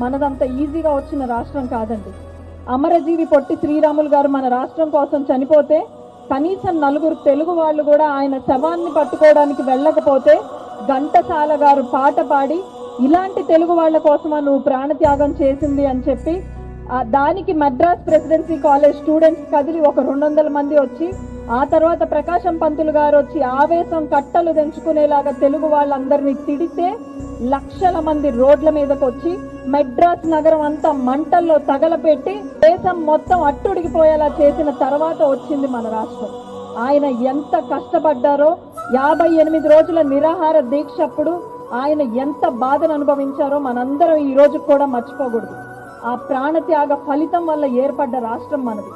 మనదంత ఈజీగా వచ్చిన రాష్ట్రం కాదండి. అమరజీవి పొట్టి శ్రీరాములు గారు మన రాష్ట్రం కోసం చనిపోతే కనీసం నలుగురు తెలుగు వాళ్ళు కూడా ఆయన శవాన్ని పట్టుకోవడానికి వెళ్ళకపోతే ఘంటసాల గారు పాట పాడి ఇలాంటి తెలుగు వాళ్ళ కోసమా నువ్వు ప్రాణత్యాగం చేసింది అని చెప్పి దానికి మద్రాస్ ప్రెసిడెన్సీ కాలేజ్ స్టూడెంట్స్ కదిలి ఒక రెండు వందల మంది వచ్చి ఆ తర్వాత ప్రకాశం పంతులు గారు వచ్చి ఆవేశం కట్టలు తెంచుకునేలాగా తెలుగు వాళ్ళందరినీ తిడితే లక్షల మంది రోడ్ల మీదకి వచ్చి మెడ్రాస్ నగరం అంతా మంటల్లో తగలపెట్టి దేశం మొత్తం అట్టుడికిపోయేలా చేసిన తర్వాత వచ్చింది మన రాష్ట్రం. ఆయన ఎంత కష్టపడ్డారో యాభై ఎనిమిది రోజుల నిరాహార దీక్ష అప్పుడు ఆయన ఎంత బాధను అనుభవించారో మనందరం ఈ రోజు కూడా మర్చిపోకూడదు. ఆ ప్రాణత్యాగ ఫలితం వల్ల ఏర్పడ్డ రాష్ట్రం మనది.